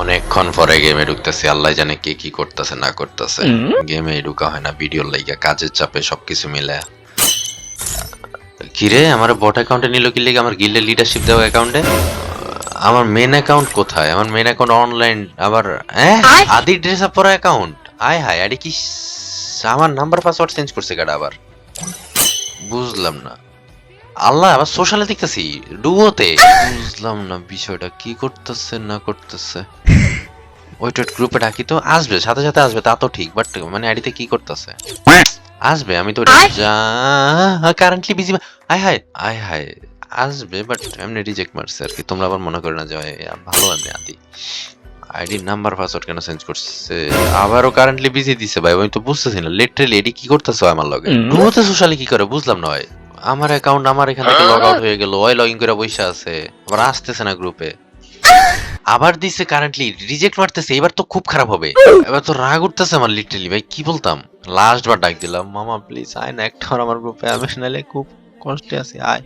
অনেকক্ষণ পরে গেমে ঢুকতেছি আল্লাহ জানে কে কি করতেছে না করতেছে। গেমে ঢুকা হয় না ভিডিওর লাইগা কাজের চাপে সবকিছু মিলে। কিরে আমার বট অ্যাকাউন্টে নিল কি লিগে? আমার গিল্ডের লিডারশিপ দেওয়া অ্যাকাউন্টে আমার মেন অ্যাকাউন্ট কোথায়? আমার মেন অ্যাকাউন্ট অনলাইন আবার হ্যাঁ আদি ড্রেস আপ পরা অ্যাকাউন্ট আয় হায় আরে কি আমার নাম্বার পাসওয়ার্ড চেঞ্জ করছে গাড়া আবার। বুঝলাম না। আল্লাহ আবার সোশ্যালে দেখতেছি ডুয়োতে বুঝলাম না বিষয়টা কি করতেছে না করতেছে। ওইটা গ্রুপে ডাকি তো আসবে সাথে সাথে আসবে তা তো ঠিক বাট মানে আইডিতে কি করতেছে? আসবে আমি তো যা কারেন্টলি বিজি আয় হায় আয় হায় আসবে বাট এমনি রিজেক্ট মারছে আর কি। তোমরা আবার মনে করে না যে ভালো এমনি আদি। আইডি নাম্বার পাসওয়ার্ড কেন চেঞ্জ করছে? আবারও কারেন্টলি বিজি দিছে ভাই আমি তো বুঝতেছি না লিটারালি এডি কি করতেছো আমার লগে? ডুয়োতে সোশ্যালি কি করে বুঝলাম না ভাই। আমার অ্যাকাউন্ট আমার এখান থেকে লগ আউট হয়ে গেল ওই লগইন করে বসে আছে আবার আসতেছে না গ্রুপে আবার দিছে কারেন্টলি রিজেক্ট মারতেছে, এবার তো খুব খারাপ হবে। এবার তো রাগ উঠতেছে আমার লিটারেলি ভাই, কি বলতাম? লাস্ট বার ডাক দিলাম, মামা প্লিজ আয় না একটা আমার গ্রুপে আমি খুব কষ্টে আছি আয়।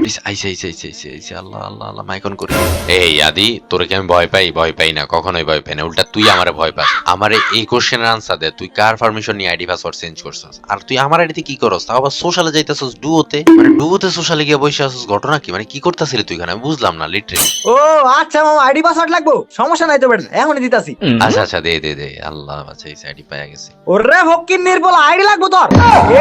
প্লিজ আইসে আইসে আইসে আইসে আইসে আল্লাহ আল্লাহ আল্লাহ মাইকন করি। এই আদি তোরে কি আমি ভয় পাই? ভয় পাই না কখনোই ভয় পাই না। উল্টা তুই আমারে ভয় পাস। আমারে এই কোশ্চেনের আনসার দে। তুই কার পারমিশন নিয়ে আইডি পাসওয়ার্ড চেঞ্জ করছস? আর তুই আমার আইডিতে কি করস? তাও আবার সোশ্যালে যাইতেছস ডুওতে মানে ডুওতে সোশ্যালে গিয়ে বসে আসছিস ঘটনা কি? মানে কি করতেছিলি তুই এখানে? আমি বুঝলাম না লিটারালি ও আচ্ছা মামা আইডি পাসওয়ার্ড লাগবো? সমস্যা নাই তো বেটা এখনই দিতাছি। আচ্ছা আচ্ছা দে দে দে আল্লাহ বাঁচাইছে আইডি পাইয়া গেছে। ওরে হকিন নির্বল আইডি লাগবো তোর?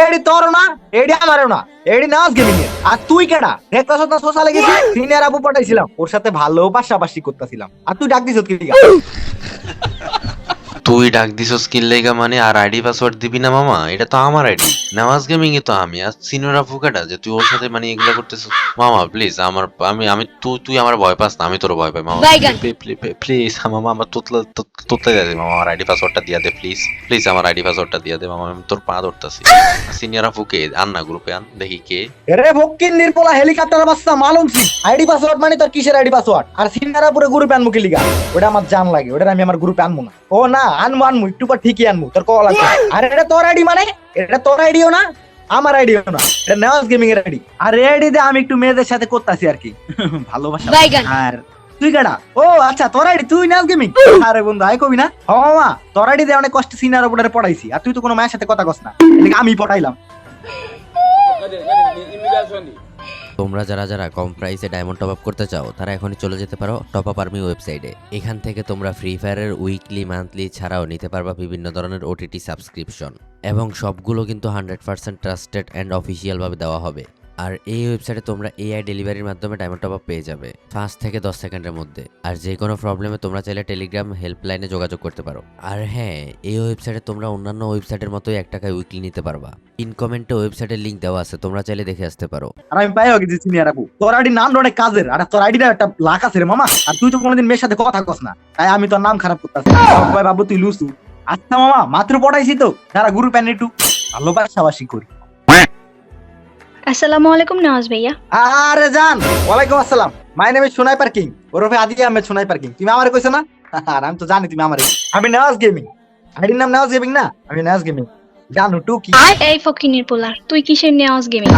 এডি তোর না। এডি আমারও না, এডি নাস গেমিং এর আর তুই কেডা? দেখতাছ না সোশ্যালে গেছি সিনিয়র আপু পাঠাইছিলাম। ওর সাথে ভালো পাশাপাশি করতেছিলাম। আর তুই ডাক দিছ কি? তুই ডাক দিছস কিল লেগা মানে আর আইডি পাসওয়ার্ড দিবি না মামা? এটা তো আমার আইডি। নামাজ গেমিং এ তো আমি আর সিনিয়র ফুকাটা যে তুই ওর সাথে মানে এগুলা করতেছিস। মামা প্লিজ আমার আমি আমি তুই তুই আমার ভয় পাস না আমি তোর ভয় পাই মামা। প্লিজ মামা আমার তোতলা তোতলা দে মামা আমার আইডি পাসওয়ার্ডটা দিয়া দে প্লিজ প্লিজ আমার আইডি পাসওয়ার্ডটা দিয়া দে মামা আমি তোর পা ধরতাছি। সিনিয়র ফুকে আন না গ্রুপে আন দেখি কে। এরে হকিন নির্বল হেলিকপ্টার বাচ্চা মালুম সি আইডি পাসওয়ার্ড মানে তোর কিসের আইডি পাসওয়ার্ড? আর সিনিয়র আপুরে গ্রুপে আনমু কি লিগা। ওটা আমার জান লাগে ওটা আমি আমার গ্রুপে আনমু না। ও না আনমু আনমু একটু পর ঠিকই আনমু তোর কল আছে আর এটা তোর আইডি মানে? এটা তোর আইডিও না? আমার আইডিও না? এটা নেওয়াজ গেমিং এর আইডি। আর আইডি দিয়ে আমি একটু মেয়েদের সাথে করতাছি আর কি। ভালোবাসা। আর তুই কেডা? ও আচ্ছা তোর আইডি তুই নাচ গেমিং? আরে বন্ধু আই কবি না। হ মামা তোর আইডি দিয়ে অনেক কষ্ট সিনিয়র উপরে পড়াইছি। আর তুই তো কোনো মায়ের সাথে কথা কস না। আমি পড়াইলাম। তোমরা যারা যারা কম প্রাইসে ডায়মন্ড টপ আপ করতে চাও, তারা এখনই চলে যেতে পারো টপ আপ আর্মি ওয়েবসাইটে এখান থেকে তোমরা ফ্রি ফায়ারের উইকলি মান্থলি ছাড়াও নিতে পারবা বিভিন্ন ধরনের ওটিটি সাবস্ক্রিপশন এবং সবগুলো কিন্তু হান্ড্রেড পার্সেন্ট ট্রাস্টেড অ্যান্ড অফিসিয়ালভাবে দেওয়া হবে। আর এই ওয়েবসাইটে তোমরা এআই ডেলিভারির মাধ্যমে ডায়মন্ড টপ আপ পেয়ে যাবে। পাঁচ থেকে দশ সেকেন্ডের মধ্যে। আর যে কোনো প্রবলেমে তোমরা চাইলে টেলিগ্রাম হেল্পলাইনে যোগাযোগ করতে পারো। আর হ্যাঁ এই ওয়েবসাইটে তোমরা অন্যান্য ওয়েবসাইটের মতোই এক টাকায় উইকলি নিতে পারবা। ইনকমেন্টে ওয়েবসাইটের লিঙ্ক দেওয়া আছে, তোমরা চাইলে দেখে আসতে পারো। আর আমি পাইও গেছি সিনিয়র আপু। তোর আইডি নাম অনেক কাজের, আর তোর আইডিটা একটা লাখ আছে রে মামা। আর তুই তো কোনোদিন মেয়ের সাথে কথা কস না। তাই আমি তোর নাম খারাপ করতেছি। সবাই বাবু, তুই লুসু। আচ্ছা মামা, মাত্র পড়াইছি তো। যারা গুরু প্যান একটু। ভালো পাশাপাশি করি। আসসালামু আলাইকুম নওয়াজ ভাইয়া। আরে জান ওয়ালাইকুম আসসালাম। My name is Sonai parking ওরফে আদি আহমেদ সোনাই পার্কিং তুমি আমারে কইছো না? আর আমি তো জানি তুমি আমারে আমি নেওয়াজ গেমিং আইডির নাম নেওয়াজ গেমিং না? আমি নেওয়াজ গেমিং জানো টু কি? এই ফকিনির পোলার তুই কিসের নেওয়াজ গেমিং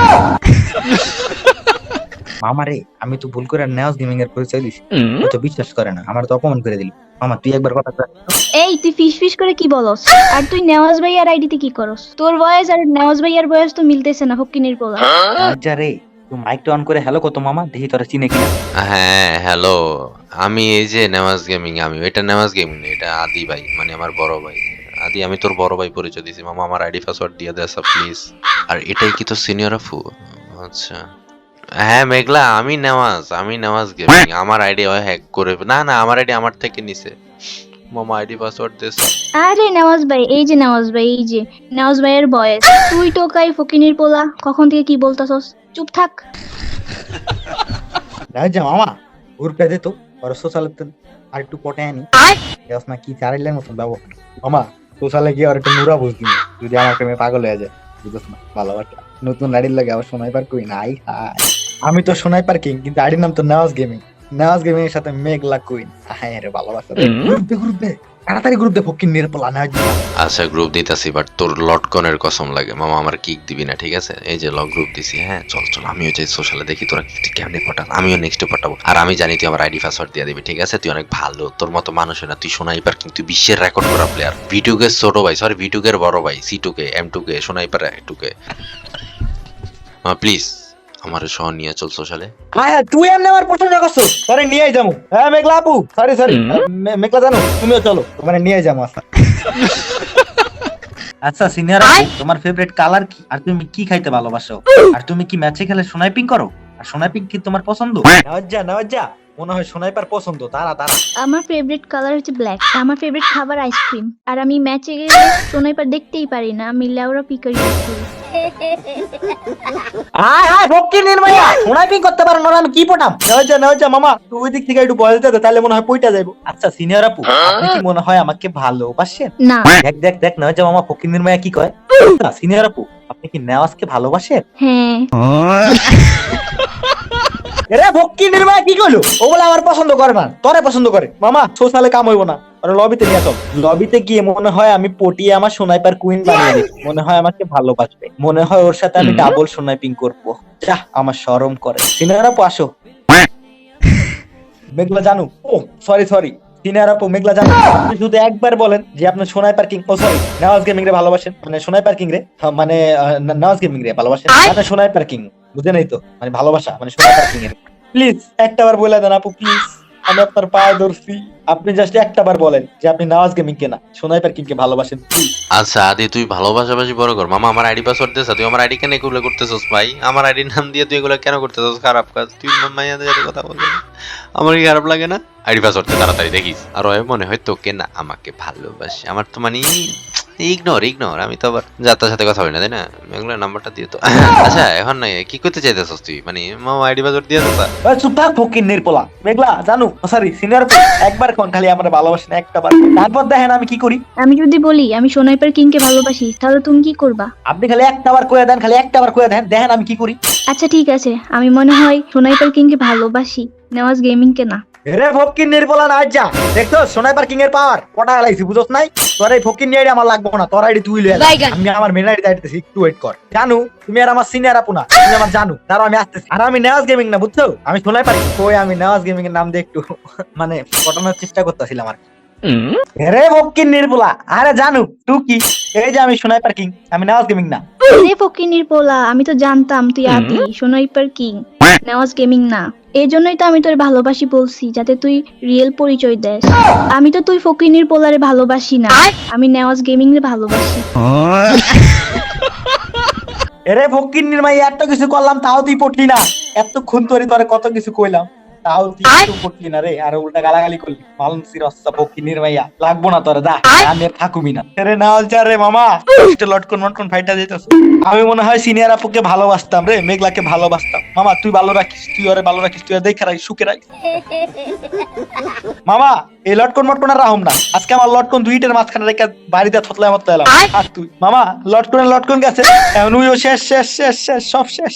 মামারে আমি তো ভুল করে নেওয়াজ গেমিং এর পরিচয় দিছি। তো বিশ্বাস করে না আমার তো অপমান করে দিল। মামা তুই একবার কথা এই তুই ফিস ফিস করে কি বলস? আর তুই নেওয়াজ ভাইয়ার আইডিতে কি করস? তোর বয়স আর নেওয়াজ ভাইয়ার বয়স তো মিলতেছে না ফকিনির পোলার আচ্ছা রে তুই মাইকটা অন করে হ্যালো কত মামা? দেখি তোরা চিনে কিনা। হ্যাঁ হ্যালো আমি এই যে নেওয়াজ গেমিং আমি এটা নেওয়াজ গেমিং না এটা আদি ভাই মানে আমার বড় ভাই। আদি আমি তোর বড় ভাই পরিচয় দিছি। মামা আমার আইডি পাসওয়ার্ড দিয়ে দে প্লিজ আর এটাই কি তোর সিনিয়র আফু? আচ্ছা। হ্যাঁ মেঘলা আমি নেওয়াজ আমি নেওয়াজ গেমিং আমার আইডি হ্যাক করে না না আমার আইডি আমার থেকে নিছে। মামা আইডি পাসওয়ার্ড দিস আরে নেওয়াজ ভাই এই যে নেওয়াজ ভাই এই যে। নেওয়াজ ভাইয়ের বয়স। তুই টোকাই ফকিনির পোলা কখন থেকে কি বলতাছস? চুপ থাক। রাজা মামা গ্রুপটা দে তো আর সোশ্যাল আর একটু পটে আনি। দেখ না কি চারাইলের মতন ব্যবহার। মামা সোশ্যালে গিয়ে আর একটু নুরা বুঝ দিন যদি আমার প্রেমে পাগল হয়ে যায় বুঝছ না ভালোবাসা। নতুন আইডির লাগে আবার সোনাই পার কই না। আই হাই আমি তো সোনাই পার কিং কিন্তু আইডির নাম তো নেওয়াজ গেমিং। নাজ গেমিং এর সাথে মেঘলা কুইন। হ্যাঁ রে ভালোবাসা গ্রুপ দে গ্রুপ দে। তাড়াতাড়ি গ্রুপ দে ফকির নির্পলা না আচ্ছা গ্রুপ দিতেছি বাট তোর লটকনের কসম লাগে। মামা আমার কিক দিবি না ঠিক আছে? এই যে লক গ্রুপ দিছি হ্যাঁ? চল চল আমিও যাই সোশ্যালে দেখি তোরা কি কেমনে পাঠাস আমিও নেক্সটে পাঠাবো আর আমি জানি তুই আমার আইডি পাসওয়ার্ড দিয়ে দিবি ঠিক আছে? তুই অনেক ভালো তোর মতো মানুষ না তুই সোনাইপার কিন্তু বিশ্বের রেকর্ড করা প্লেয়ার ভিটুকে ছোট ভাই সরি ভিটুকের বড় ভাই সি টুকে এম টুকে সোনাইপার টুকে প্লিজ আমার সহ নিয়ে চল সোশ্যালে হ্যাঁ হ্যাঁ তুই এমনি আমার প্রশংসা করছ। তোরে নিয়েই যাব। হ্যাঁ মেঘলা আপু সরি সরি মেঘলা জানো তুমিও চলো। মানে নিয়ে যাব আচ্ছা। আচ্ছা সিনিয়র তোমার ফেভারিট কালার কি? আর তুমি কি খাইতে ভালোবাসো? আর তুমি কি ম্যাচে খেলে সোনাইপিং করো? আর সোনাইপিং কি তোমার পছন্দ? নওয়াজ্জা নওয়াজ্জা মনে হয় সোনাইপার পছন্দ। তারা তারা আমার ফেভারিট কালার হচ্ছে ব্ল্যাক আমার ফেভারিট খাবার আইসক্রিম আর আমি ম্যাচে গেলে সোনাইপার দেখতেই পারি না আমি লেওরা পিকারি আয় হায় ভক্তি নির্মায়া। সোনাইপিং করতে পারো না আমি কি পটাম? নওয়াজ্জা নওয়াজ্জা মামা। তুই ওই দিক থেকে একটু বয়স দে তাহলে মনে হয় পইটা যাইবো। আচ্ছা সিনিয়র আপু আপনি কি মনে হয় আমাকে ভালোবাসেন? না। দেখ দেখ দেখ নওয়াজ্জা মামা ফকির নির্মায়া কি কয়? সিনিয়র আপু আপনি কি নেওয়াজকে ভালোবাসেন? হ্যাঁ। এরে ভক্তি কি করল ও বলে আমার পছন্দ করে না। তোরে পছন্দ করে। মামা সোশ্যালে কাম হইব না। লবিতে নিয়ে চল। লবিতে গিয়ে মনে হয় আমি পটিয়ে আমার সোনাইপার কুইন বানিয়ে দিই মনে হয় আমাকে ভালোবাসবে। মনে হয় ওর সাথে আমি ডাবল সোনাইপিং করব। যা আমার শরম করে। আসো। মেঘলা জানু ও সরি সরি সিনিয়র আপু মেঘলা জানু আপনি শুধু একবার বলেন যে আপনি সোনাই পার্কিং ও সরি নওয়াজ গেমিং রে ভালোবাসেন। মানে সোনাই পার্কিং রে? হ্যাঁ, মানে নওয়াজ গেমিং রে ভালোবাসেন। মানে সোনাই পার্কিং বুঝে নাই তো? মানে ভালোবাসা মানে প্লিজ একটা বার বলে দেন আপু প্লিজ আমি আপনার পায়ে ধরছি। আপনি জাস্ট একটা বার বলেন যে আপনি নওয়াজ গেমিং কে না সোনাই পার্কিং কে ভালোবাসেন? আচ্ছা আদি, তুই ভালোবাসাবাসি বড় কর। মামা, আমার আইডি পাসওয়ার্ড দিস তুই আমার আইডি কেন এগুলো করতেছস ভাই? আমার আইডির নাম দিয়ে তুই এগুলো কেন করতেছস? খারাপ কাজ। তুই মাইয়াদের সাথে কথা বলবি আমার কি খারাপ লাগে না? আইডি পাসওয়ার্ড তাড়াতাড়ি দেখিস আর ওই মনে হয় তোকে না আমাকে ভালোবাসে। আমার তো মানে ইগনোর ইগনোর আমি তো আবার যাত্রার সাথে কথা বলি না তাই না? এগুলো নাম্বারটা দিয়ে তো। আচ্ছা এখন না কি করতে চাইতেছস তুই? মানে মামা আইডি পাসওয়ার্ড দিয়ে দিতা ওই চুপ থাক ফকির নির্পলা মেঘলা জানু সরি সিনিয়র একবার কোন খালি আমার ভালোবাসেন একটা বার। তারপর দেখেন আমি কি করি। আমি যদি বলি আমি সোনাইপার কিংকে ভালোবাসি তাহলে তুমি কি করবা? আপনি খালি একটা বার কয়ে দেন খালি একটা বার কয়ে দেন দেখেন আমি কি করি। আচ্ছা ঠিক আছে। আমি মনে হয় সোনাইপার কিংকে ভালোবাসি নেওয়াজ গেমিং কে না। রে ফকির নির্বলা না যা দেখছ? সোনাইপার কিং এর পাওয়ার। কটা লাইছি বুঝছ নাই? তোর এই ফকির নিয়ে আমার লাগবো না তোর আইডি তুই লয়ে আমি আমার মেন আইডি আইতেছি একটু ওয়েট কর। জানু তুমি আর আমার সিনিয়র আপু না তুমি আমার জানু। তারও আমি আসতেছি। আর আমি নেওয়াজ গেমিং না বুঝছ? আমি সোনাইপার ওই আমি নেওয়াজ গেমিং এর নাম দিয়ে একটু মানে পটানোর চেষ্টা করতেছিলাম আর কি। রে ফকির নির্বলা আরে জানু তুই কি? এই যে আমি সোনাইপার কিং আমি নেওয়াজ গেমিং না। রে ফকিনির পোলা আমি তো জানতাম তুই আদি সোনাইপার কিং নেওয়াজ গেমিং না। এই জন্যই তো আমি তোর ভালোবাসি বলছি যাতে তুই রিয়েল পরিচয় দেস। আমি তো তুই ফকিনির পোলারে ভালোবাসি না। আমি নেওয়াজ গেমিং রে ভালোবাসি এরে ফকিনির মাই এত কিছু করলাম তাও তুই পটলি না। এতক্ষণ তোরে তোরে কত কিছু কইলাম। তাও তুই একটু পটলি না রে? আর উল্টা গালাগালি করলি। মালন সির অস্তা ফকির নির্মাইয়া লাগবো না তোরে দা আমি আর থাকুমি না। রে না চার রে মামা। একটু লটকন মটকন ফাইটা যেতেছ। আমি মনে হয় সিনিয়র আপুকে ভালোবাসতাম রে মেঘলাকে ভালোবাসতাম। মামা তুই ভালো রাখিস তুই ওরে ভালো রাখিস তুই দেখে রাখিস সুখে রাখিস। মামা এই লটকন মটকন আর রাহুম না। আজকে আমার লটকন দুইটার মাঝখানে রেখে বাড়িতে থতলা মতলা এলাম। আর তুই মামা লটকনের লটকন গেছে। এখন উইও শেষ শেষ শেষ শেষ সব শেষ।